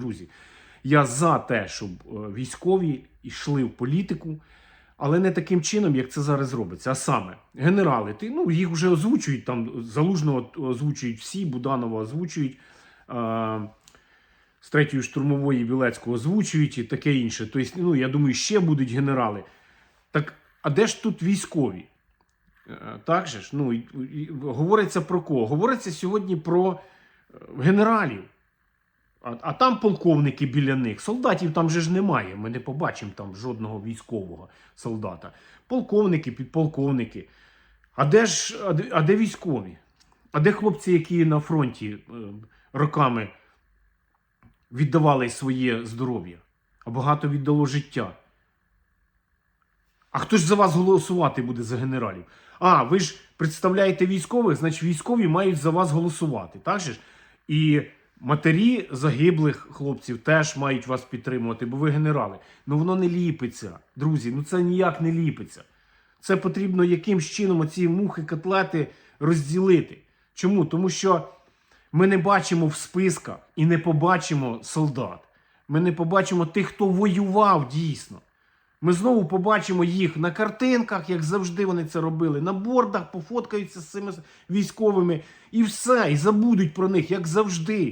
друзі. Я за те, щоб е, військові йшли в політику, але не таким чином, як це зараз робиться. А саме, генерали, ти, ну, їх вже озвучують, там залужного озвучують всі, Буданова озвучують. Е, з третьої штурмової Білецького озвучують і таке інше. Тобто, ну, я думаю, ще будуть генерали. Так, а де ж тут військові? Е, Так же ж, ну, говориться про кого? Говориться сьогодні про е, генералів. А, а там полковники біля них. Солдатів там же ж немає. Ми не побачимо там жодного військового солдата. Полковники, підполковники. А де ж а де, а де військові? А де хлопці, які на фронті е, роками віддавали своє здоров'я, а багато віддало життя? А хто ж за вас голосувати буде за генералів? А, ви ж представляєте військових, значить військові мають за вас голосувати. Так же ж? І матері загиблих хлопців теж мають вас підтримувати, бо ви генерали. Ну воно не ліпиться, друзі. Ну це ніяк не ліпиться. Це потрібно якимсь чином оці мухи, котлети розділити. Чому? Тому що ми не бачимо в списках і не побачимо солдат. Ми не побачимо тих, хто воював дійсно. Ми знову побачимо їх на картинках, як завжди вони це робили, на бордах пофоткаються з цими військовими і все, і забудуть про них, як завжди.